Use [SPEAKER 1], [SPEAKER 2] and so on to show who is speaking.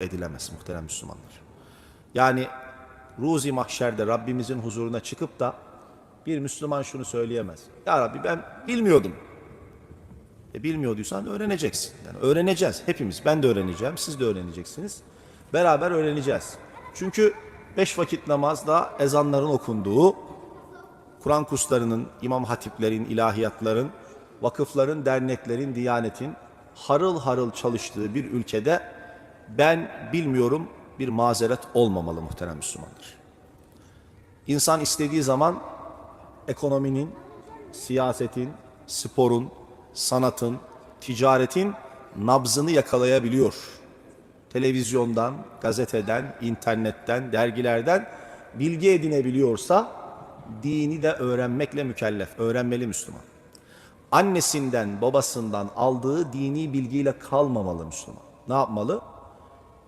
[SPEAKER 1] edilemez muhterem Müslümanlar. Yani ruzi mahşerde Rabbimizin huzuruna çıkıp da bir Müslüman şunu söyleyemez. Ya Rabbi ben bilmiyordum. E bilmiyorduysan öğreneceksin. Yani öğreneceğiz hepimiz. Ben de öğreneceğim, siz de öğreneceksiniz. Beraber öğreneceğiz. Çünkü beş vakit namazda ezanların okunduğu, Kur'an kurslarının, imam hatiplerin, ilahiyatların, vakıfların, derneklerin, diyanetin harıl harıl çalıştığı bir ülkede ben bilmiyorum bir mazeret olmamalı muhterem Müslümanlar. İnsan istediği zaman ekonominin, siyasetin, sporun, sanatın, ticaretin nabzını yakalayabiliyor. Televizyondan, gazeteden, internetten, dergilerden bilgi edinebiliyorsa dini de öğrenmekle mükellef, öğrenmeli Müslüman. Annesinden, babasından aldığı dini bilgiyle kalmamalı Müslüman. Ne yapmalı?